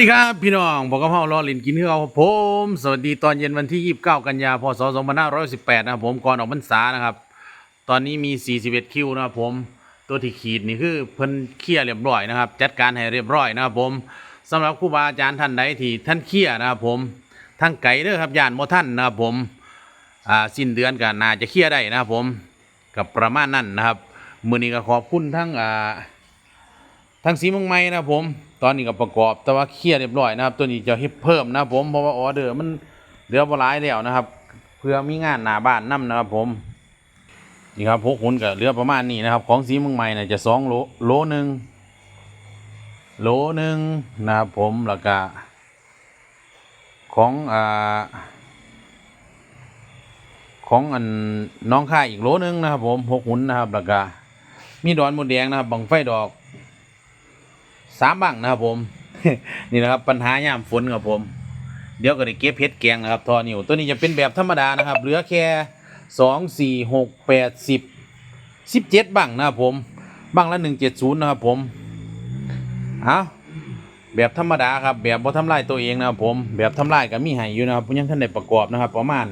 สวัสดีครับพี่น้องบอกกับพ่อรอลินกินเฮือครับผม สวัสดีตอนเย็นวันที่ 29 กันยาพศ2518นะครับผมก่อนออกพรรษานะครับ ตอนนี้มี 41 คิวนะครับผมตัวที่ขีดนี่คือเพิ่นเคลียร์เรียบร้อยนะครับ จัดการให้เรียบร้อยนะครับผมสำหรับครูบาอาจารย์ท่านใดที่ท่านเคลียร์นะครับผมทั้งไก่เด้อครับย่านโมท่านนะครับผมอ่าสิ้นเดือนก็น่าจะเคลียร์ได้นะครับผมกับประมาณนั้นนะครับ มื้อนี้ก็ขอบคุณทั้งอ่า ทั้งสีเมืองใหม่นะผม ตอนนี้ก็ประกอบแต่ว่าเคลียร์เรียบร้อยนะครับ ตัวนี้จะเฮ็ดเพิ่มนะผมเพราะว่าออเดอร์มันเหลือบ่หลายแล้วนะครับ เพื่อมีงานหน้าบ้านนํนะครับผมนี่ครับพวกหุ่นก็เหลือประมาณนี้นะครับ ของสีเมืองใหม่น่ะจะสองโลโลหนึ่งโลหนึ่งนะครับผมแล้วก็ของอ่าของอันน้องค่ายอีกโลหนึ่งนะครับผมหกหุ่นนะครับแล้วก็มีดอนมดแดงนะครับบังไฟดอก สามบังนะครับผม นี่นะครับปัญหายามฝนครับผม เดี๋ยวก็ได้เก็บเพชรแกงนะครับทอนิวตัวนี้จะเป็นแบบธรรมดานะครับ เหลือแค่สองสี่หกแปดสิบสิบเจ็ดบังนะครับผมบังละหนึ่งเจ็ดศูนย์นะครับผมเอาแบบธรรมดาครับ แบบบ่ทำลายตัวเองนะครับผม แบบทำลายก็มีให้อยู่นะครับยังท่านได้ประกอบนะครับ ประมาณ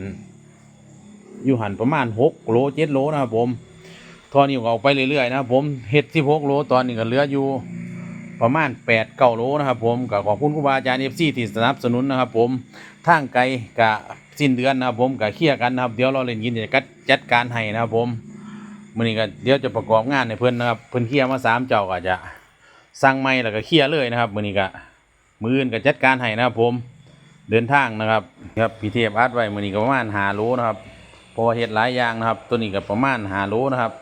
อยู่หันประมาณหกโลเจ็ดโลนะครับผมทอนิวก็เอาไปเรื่อยๆนะครับผมเฮ็ดสิบหกโลตอนนี้ก็เหลืออยู่ ประมาณ8ปดเก้าโลนะครับผมก็ขอบคุณครูบาอาจารย์เอฟซีที่สนับสนุนนะครับผมทางไกลกะสิ้นเดือนนะครับผมกะเคลียร์กันนะครับเดี๋ยวเราเล่นยินจะจัดการให้นะครับผมมื้อนี้ก็เดี๋ยวจะประกอบงานให้เพิ่นนะครับเพิ่นเคลียร์มาสามเจ้าก็จะสั่งไม้แล้วก็เคลียร์เลยนะครับมื้อนี้ก็มื้ออื่นก็จัดการให้นะครับผมเดินทางนะครับครับพี่เทพอัดไว้มื้อนี้ก็ประมาณ5โลนะครับเพราะว่าเฮ็ดหลายอย่างนะครับ ตัวนี้ก็ประมาณ5โลนะครับ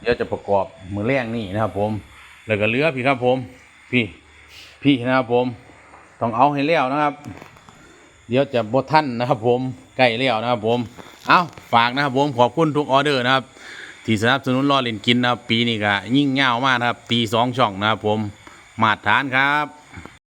เดี๋ยวจะประกอบมือแรกนี่นะครับผมแล้วก็เลือพี่ครับผม พี่พี่นะครับผมต้องเอาให้แล้วนะครับ เดี๋ยวจะบดท่านนะครับ ผมใกล้แล้วนะครับ ผมเอาฝากนะครับผมขอบคุณทุกออเดอร์นะครับ ที่สนับสนุนรอเล่นกินนะครับ ปีนี้ก็ยิ่งเงาวมากนะครับ ตีสองช่องนะครับผมมาตรฐานครับ